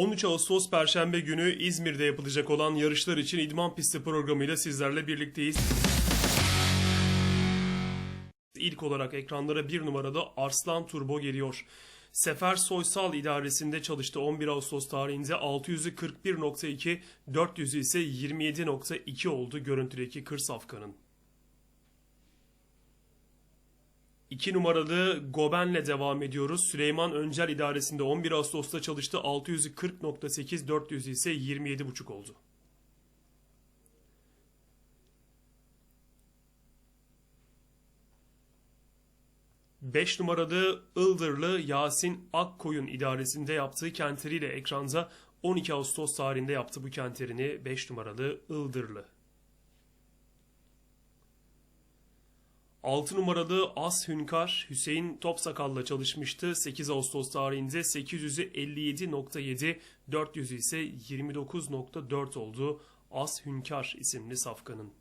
13 Ağustos Perşembe günü İzmir'de yapılacak olan yarışlar için idman pisti programıyla sizlerle birlikteyiz. İlk olarak ekranlara bir numarada Arslan Turbo geliyor. Sefer Soysal idaresinde çalıştı 11 Ağustos tarihinde 600'ü 41.2, 400'ü ise 27.2 oldu görüntüdeki kır safkanın. 2 numaralı Goben'le devam ediyoruz. Süleyman Öncel idaresinde 11 Ağustos'ta çalıştı. 600'ü 40.8, 400'ü ise 27.5 oldu. Beş numaralı Ildırlı Yasin Akkoyun idaresinde yaptığı kenteriyle ekranda 12 Ağustos tarihinde yaptı bu kenterini 5 numaralı Ildırlı. 6 numaralı As Hünkar Hüseyin Topsakal'la çalışmıştı. 8 Ağustos tarihinde 800'ü 57.7, 400'ü ise 29.4 oldu. As Hünkar isimli safkanın.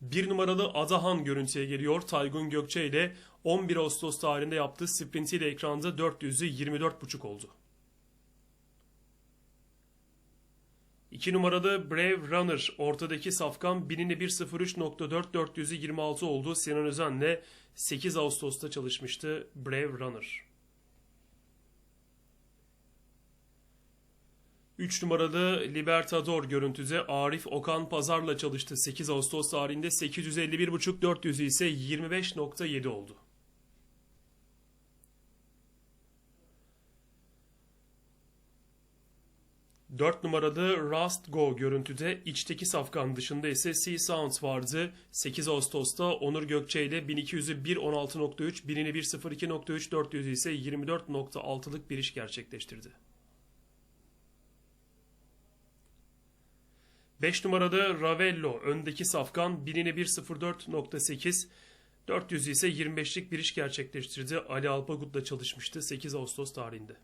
Bir numaralı Adahan görüntüye geliyor. Taygun Gökçe ile 11 Ağustos tarihinde yaptığı sprintiyle ekranda 400'ü 24.5 oldu. 2 numaralı Brave Runner ortadaki safkan binini 1.03.4 400'ü 26 oldu. Sinan Özen'le 8 Ağustos'ta çalışmıştı Brave Runner. 3 numaralı Libertador görüntüde Arif Okan Pazar'la çalıştı. 8 Ağustos tarihinde 851.5 400'ü ise 25.7 oldu. 4 numaralı Rust Go görüntüde içteki safkan dışında ise Sea Sounds vardı. 8 Ağustos'ta Onur Gökçe ile 1200'ü 1.16.3, 1000'ini 1.02.3, 400'ü ise 24.6'lık bir iş gerçekleştirdi. 5 numarada Ravello öndeki safkan 1000'ini 1.04.8, 400'ü ise 25'lik bir iş gerçekleştirdi. Ali Alpagut'la çalışmıştı 8 Ağustos tarihinde.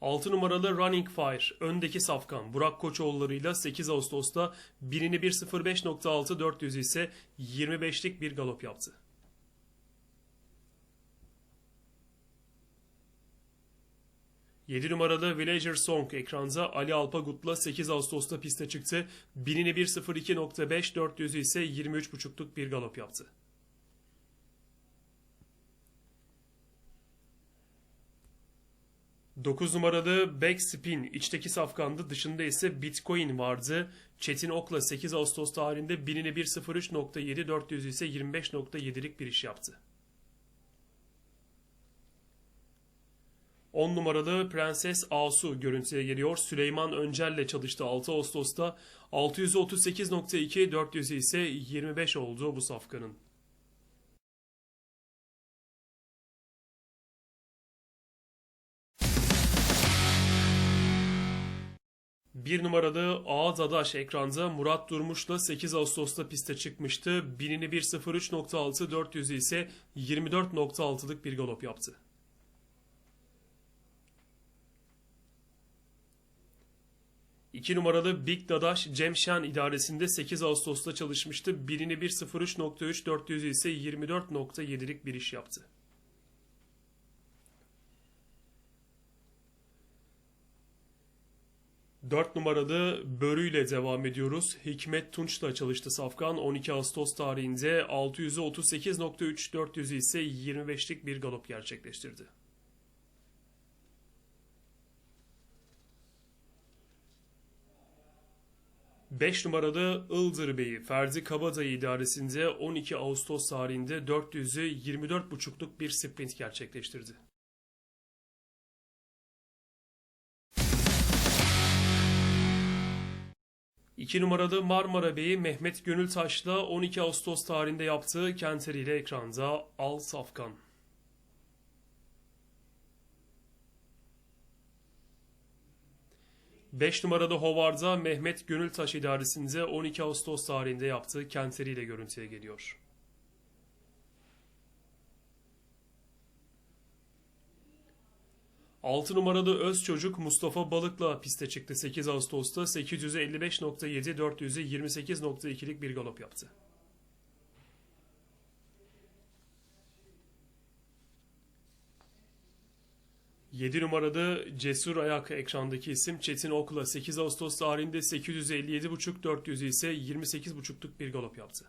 6 numaralı Running Fire öndeki safkan Burak Koçoğulları'yla 8 Ağustos'ta birini 1.05.6 400 ise 25'lik bir galop yaptı. Yedi numaralı Villager Song ekranda Ali Alpagut'la 8 Ağustos'ta piste çıktı. Binini 1.02.5 400 ise 23.5'luk bir galop yaptı. 9 numaralı Backspin içteki safkandı dışında ise Bitcoin vardı. Çetin Ok'la 8 Ağustos tarihinde binini 1.03.7 400 ise 25.7'lik bir iş yaptı. 10 numaralı Prenses Asu görüntüye geliyor. Süleyman Öncel'le çalıştı 6 Ağustos'ta. 638.2 400 ise 25 oldu bu safkanın. Bir numaralı Ağız Adaş ekranda Murat Durmuş'la 8 Ağustos'ta piste çıkmıştı. Binini 1.03.6, 400'ü ise 24.6'lık bir galop yaptı. İki numaralı Big Dadaş Cem Şen idaresinde 8 Ağustos'ta çalışmıştı. Birini 1.03.3, 400'ü ise 24.7'lik bir iş yaptı. 4 numaralı Börü ile devam ediyoruz. Hikmet Tunç'la çalıştı Safkan. 12 Ağustos tarihinde 600'ü 38.3, 400'ü ise 25'lik bir galop gerçekleştirdi. Beş numaralı Ildır Bey'i Ferdi Kabadayı idaresinde 12 Ağustos tarihinde 400'ü 24.5'luk bir sprint gerçekleştirdi. 2 numaralı Marmara Bey'i Mehmet Gönültaş'la 12 Ağustos tarihinde yaptığı kenteriyle ekranda Al Safkan. Beş numaralı Hovard'a Mehmet Gönültaş idaresinde 12 Ağustos tarihinde yaptığı kenteriyle görüntüye geliyor. 6 numaralı öz çocuk Mustafa Balık'la piste çıktı 8 Ağustos'ta 855.7 400'e 28.2'lik bir galop yaptı. Yedi numarada Cesur Ayak ekrandaki isim Çetin Ok'la 8 Ağustos tarihinde 857.5 400 ise 28.5'luk bir galop yaptı.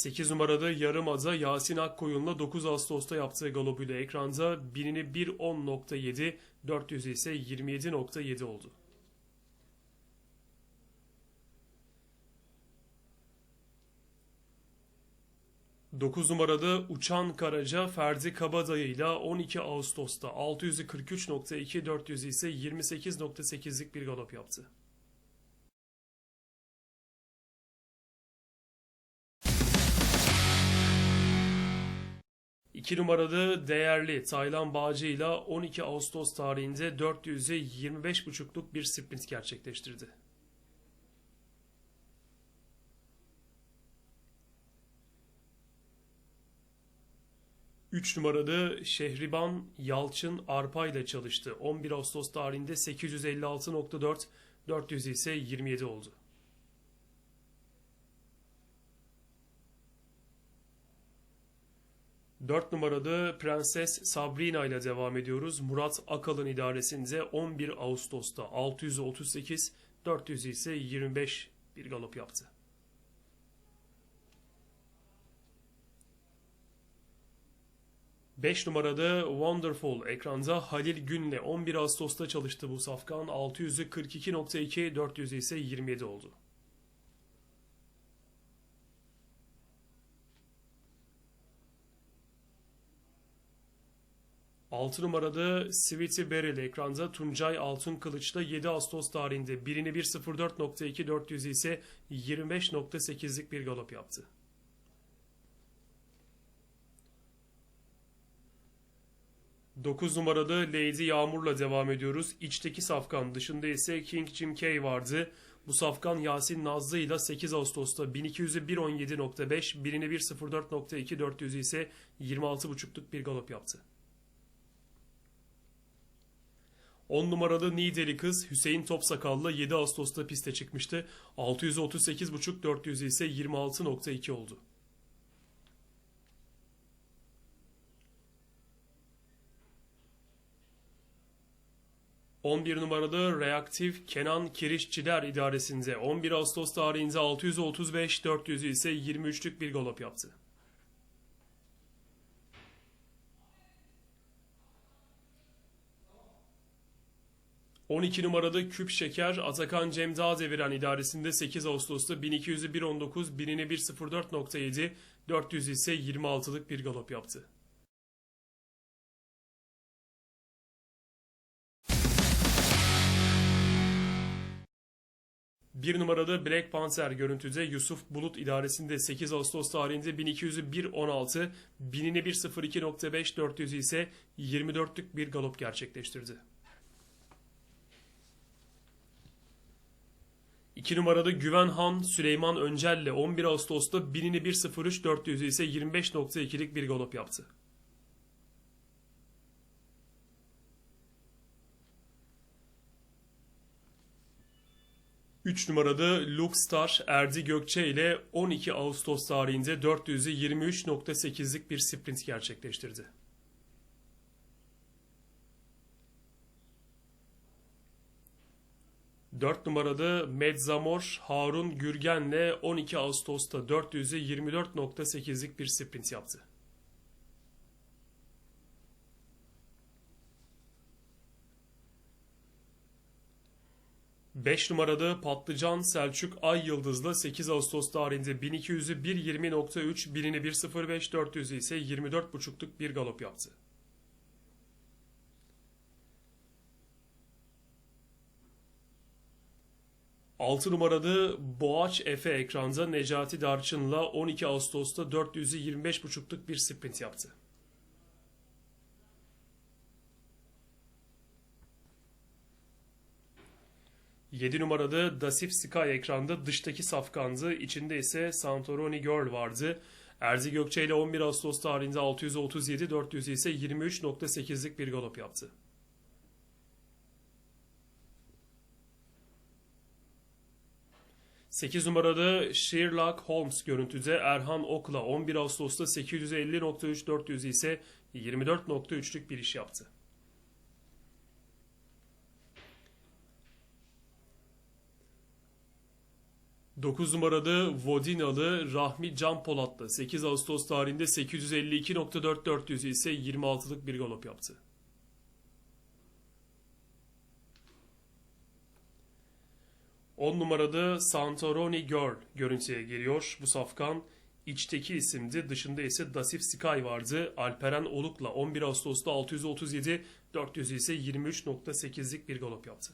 8 numarada Yarımada Yasin Akkoyun'la 9 Ağustos'ta yaptığı galopuyla ekranda binini 1.10.7 400 ise 27.7 oldu. 9 numarada Uçan Karaca Ferdi Kabadayı ile 12 Ağustos'ta 643.2 400 ise 28.8'lik bir galop yaptı. İki numarada değerli Taylan Bağcı ile 12 Ağustos tarihinde 400'e 25.5'luk bir sprint gerçekleştirdi. 3 numarada Şehriban Yalçın Arpa ile çalıştı. 11 Ağustos tarihinde 856.4, 400 ise 27 oldu. Dört numarada Prenses Sabrina ile devam ediyoruz. Murat Akalın idaresinde 11 Ağustos'ta 638, 400 ise 25 bir galop yaptı. 5 numarada Wonderful ekranda Halil Gün'le 11 Ağustos'ta çalıştı bu safkan. 600'ü 42.2, 400'ü ise 27 oldu. Altı numarada Sweetie Beryl ekranda Tuncay Altın Kılıç'la 7 Ağustos tarihinde birini 1.04.2 400 ise 25.8'lik bir galop yaptı. 9 numarada Lady Yağmur'la devam ediyoruz. İçteki safkan dışında ise King Jim K vardı. Bu safkan Yasin Nazlı ile 8 Ağustos'ta 1200'ü 1.17.5, birini 1.04.2, 400'ü ise 26.5'luk bir galop yaptı. 10 numaralı Nideli kız Hüseyin Topsakal'la 7 Ağustos'ta piste çıkmıştı. 638.5, 400'ü ise 26.2 oldu. 11 numaralı reaktif Kenan Kirişçiler idaresinde 11 Ağustos tarihinde 635 400 ise 23'lük bir galop yaptı. ...12 numarada Küp Şeker Atakan Cem Dağdeviren idaresinde 8 Ağustos'ta 1200'ü 1.19, binini 1.04.7, 400 ise 26'lık bir galop yaptı. Bir numarada Black Panther görüntüde Yusuf Bulut idaresinde 8 Ağustos tarihinde 1200'ü 1.16, binini 1.02.5, 400'ü ise 24'lük bir galop gerçekleştirdi. 2 numarada Güvenhan Süleyman Öncel'le 11 Ağustos'ta binini 1.03, 400'ü ise 25.2'lik bir galop yaptı. 3 numarada Luxstar Erdi Gökçe ile 12 Ağustos tarihinde 400'ü 23.8'lik bir sprint gerçekleştirdi. Dört numarada Medzamor Harun Gürgen'le 12 Ağustos'ta 400'ü 24.8'lik bir sprint yaptı. 5 numarada Patlıcan Selçuk Ay Yıldız'la 8 Ağustos tarihinde 1200'ü 1.20.3, binini 1.05, 400'ü ise 24.5'luk bir galop yaptı. Altı numarada Boğaç Efe ekranda Necati Darçın'la 12 Ağustos'ta 400'ü 25.5'luk bir sprint yaptı. 7 numarada Dasif Sky ekranda dıştaki safkandı. içinde ise Santorini Girl vardı. Erzi Gökçe ile 11 Ağustos tarihinde 637, 400 ise 23.8'lik bir galop yaptı. 8 numarada Sherlock Holmes görüntüde Erhan Ok'la 11 Ağustos'ta 850.3 400 ise 24.3'lük bir iş yaptı. Dokuz numarada Vodinalı Rahmi Can Polat'la 8 Ağustos tarihinde 852.4 400 ise 26'lık bir galop yaptı. 10 numarada Santorini Girl görüntüye geliyor. Bu safkan içteki isimdi. Dışında ise Dasif Sky vardı. Alperen Oluk'la 11 Ağustos'ta 637, 400 ise 23.8'lik bir galop yaptı.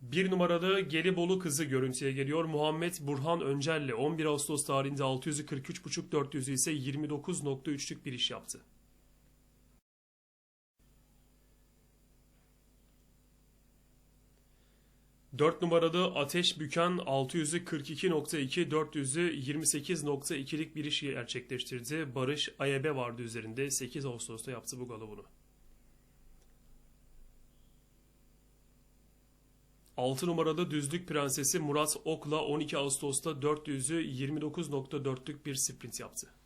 Bir numarada Gelibolu kızı görüntüye geliyor. Muhammed Burhan Öncel'le 11 Ağustos tarihinde 643.5 400 ise 29.3'lük bir iş yaptı. 4 numarada Ateş Büken 600'ü 42.2, 400'ü 28.2'lik bir iş gerçekleştirdi. Barış Ayebe vardı üzerinde. 8 Ağustos'ta yaptı bu galobunu. 6 numarada Düzlük Prensesi Murat Ok'la 12 Ağustos'ta 400'ü 29.4'lük bir sprint yaptı.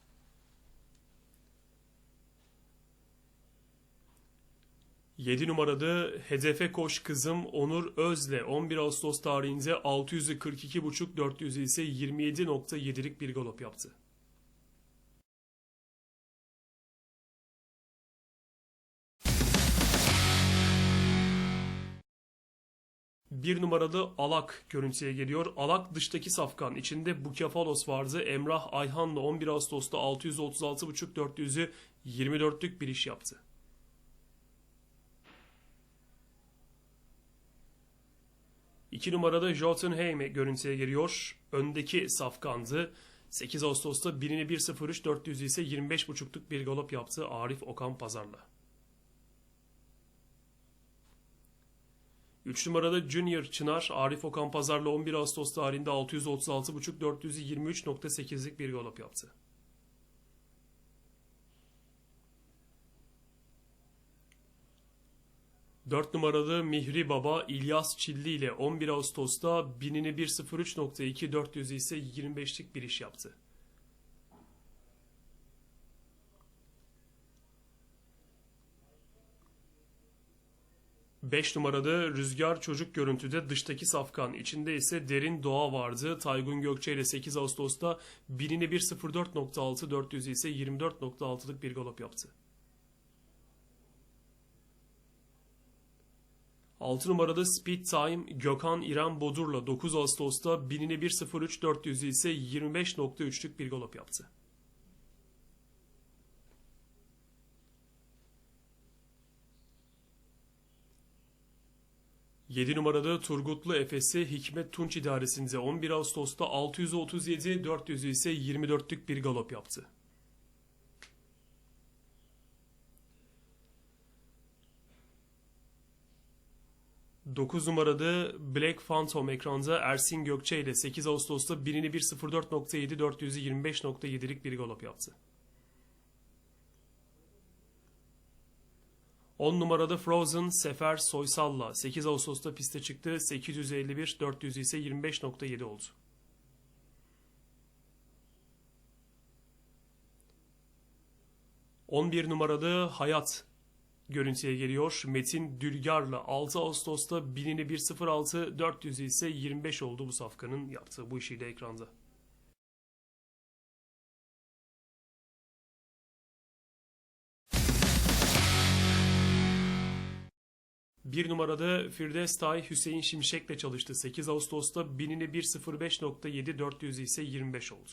7 numarada Hedefe Koş Kızım Onur Özle 11 Ağustos tarihinde 642.5 400 ise 27.7'lik bir galop yaptı. Bir numaralı Alak görüntüye geliyor. Alak dıştaki safkan. içinde Bukefalos vardı. Emrah Ayhan'la 11 Ağustos'ta 636.5 400'ü 24'lük bir iş yaptı. 2 numarada Jotunheim görüntüye giriyor. Öndeki safkandı. 8 Ağustos'ta birini 1.03 400 ise 25.5'luk bir galop yaptı Arif Okan Pazar'la. 3 numarada Junior Çınar Arif Okan Pazar'la 11 Ağustos tarihinde 636.5 400'ü 23.8'lik bir galop yaptı. 4 numaralı Mihri Baba İlyas Çilli ile 11 Ağustos'ta binini 1.03.2 400 ise 25'lik bir iş yaptı. Beş numarada Rüzgar Çocuk görüntüde dıştaki safkan, içinde ise derin doğa vardı. Taygun Gökçe ile 8 Ağustos'ta binini 1.04.6 400 ise 24.6'lık bir galop yaptı. 6 numarada Speed Time Gökhan İrem Bodur'la 9 Ağustos'ta binini 1.03 400 ise 25.3'lük bir galop yaptı. Yedi numarada Turgutlu Efes'i Hikmet Tunç idaresinde 11 Ağustos'ta 637 400 ise 24'lük bir galop yaptı. 9 numarada Black Phantom ekranda Ersin Gökçe ile 8 Ağustos'ta birini 1.04.7 400'ü 25.7'lik bir galop yaptı. 10 numarada Frozen Sefer Soysal'la 8 Ağustos'ta piste çıktı. 851 400 ise 25.7 oldu. ...11 numarada Hayat görüntüye geliyor. Metin Dülgar'la 6 Ağustos'ta binini 1.06, 400 ise 25 oldu bu safkanın yaptığı bu işiyle ekranda. Bir numarada Firdevs Tay Hüseyin Şimşek'le çalıştı. 8 Ağustos'ta binini 1.05.7, 400 ise 25 oldu.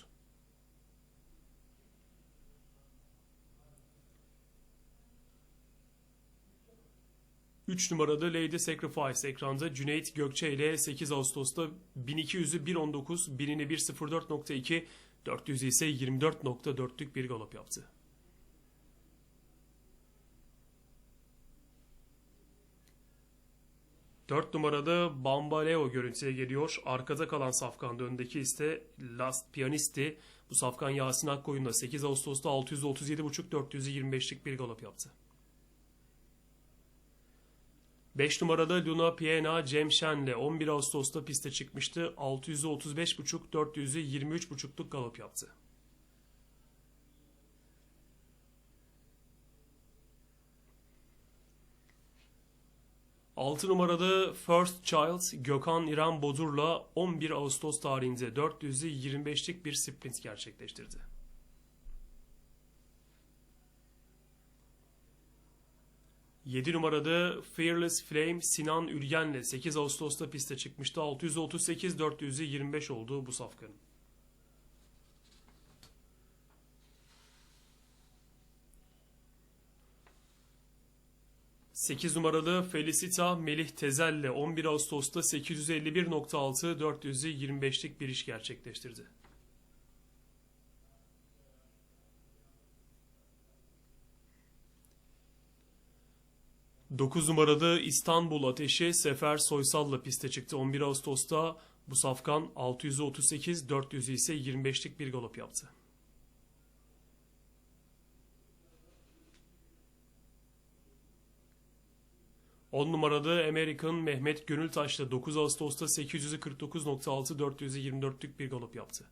3 numarada Lady Sacrifice ekranda Cüneyt Gökçe ile 8 Ağustos'ta 1200'ü 1.19, 1000'ini 1.04.2, 400'ü ise 24.4'lük bir galop yaptı. Dört numarada Bambaleo görüntüye geliyor. Arkada kalan safkanda öndeki ise Last Pianisti. Bu safkan Yasin Akkoyun'da 8 Ağustos'ta 637.5 425'lik bir galop yaptı. 5 numarada Luna Piena Cem Şen'le 11 Ağustos'ta piste çıkmıştı. 600'ü 35.5, 400'ü 23.5'luk galop yaptı. Altı numarada First Child Gökhan İrem Bodur'la 11 Ağustos tarihinde 400'ü 25'lik bir sprint gerçekleştirdi. 7 numarada Fearless Flame Sinan Ülgen'le 8 Ağustos'ta piste çıkmıştı. 638 400'ü 25 oldu bu safkanın. Sekiz numaralı Felicita Melih Tezel'le 11 Ağustos'ta 851.6 400'ü 25'lik bir iş gerçekleştirdi. 9 numaralı İstanbul Ateşi Sefer Soysal'la piste çıktı. 11 Ağustos'ta bu safkan 638, 400 ise 25'lik bir galop yaptı. On numarada American Mehmet Gönültaş'la 9 Ağustos'ta 849.6 400'ü 24'lük bir galop yaptı.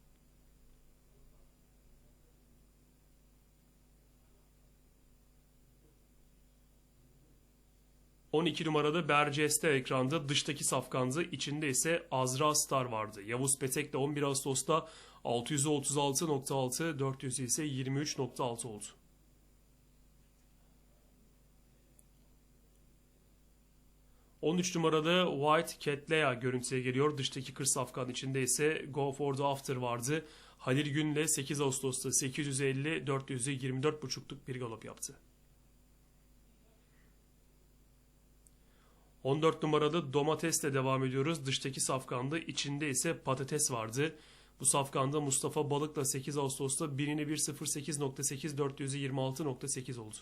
12 numarada Berceste ekranda dıştaki safkandı. içinde ise Azra Star vardı. Yavuz Petek de 11 Ağustos'ta 636.6, 400 ise 23.6 oldu. ...13 numarada White Catlea görüntüye geliyor. Dıştaki kır safkan içinde ise Go for the After vardı. Halil Gün'le 8 Ağustos'ta 850, 400'ü 24.5'luk bir galop yaptı. 14 numarada domatesle devam ediyoruz. Dıştaki safkanda içinde ise patates vardı. Bu safkanda Mustafa Balık'la 8 Ağustos'ta birini 1.08.8 426.8 oldu.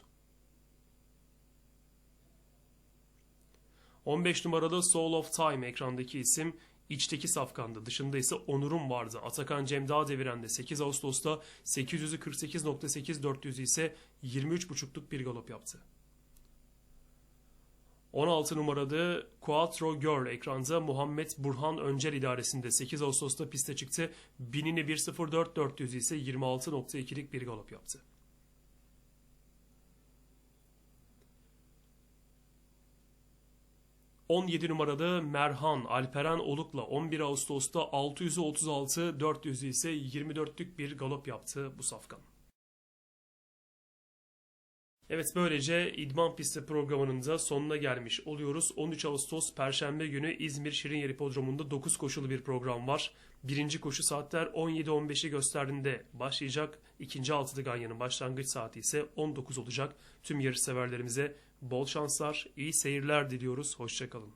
15 numarada Soul of Time ekrandaki isim içteki safkanda dışında ise Onur'un vardı. Atakan Cem Dağ devirende 8 Ağustos'ta 800'ü 48.8 400'ü ise 23.5'luk bir galop yaptı. 16 numarada Quattro Girl ekranda Muhammed Burhan Öncel idaresinde 8 Ağustos'ta piste çıktı. Binini 1.04 400 ise 26.2'lik bir galop yaptı. ...17 numarada Merhan Alperen Oluk'la 11 Ağustos'ta 636 400 ise 24'lük bir galop yaptı bu safkan. Evet böylece İdman Pisti programının da sonuna gelmiş oluyoruz. 13 Ağustos Perşembe günü İzmir Şirinyeri Podromu'nda 9 koşulu bir program var. Birinci koşu saatler 17-15'i gösterdiğinde başlayacak. İkinci altılı ganyanın başlangıç saati ise 19 olacak. Tüm yarış severlerimize bol şanslar, iyi seyirler diliyoruz. Hoşçakalın.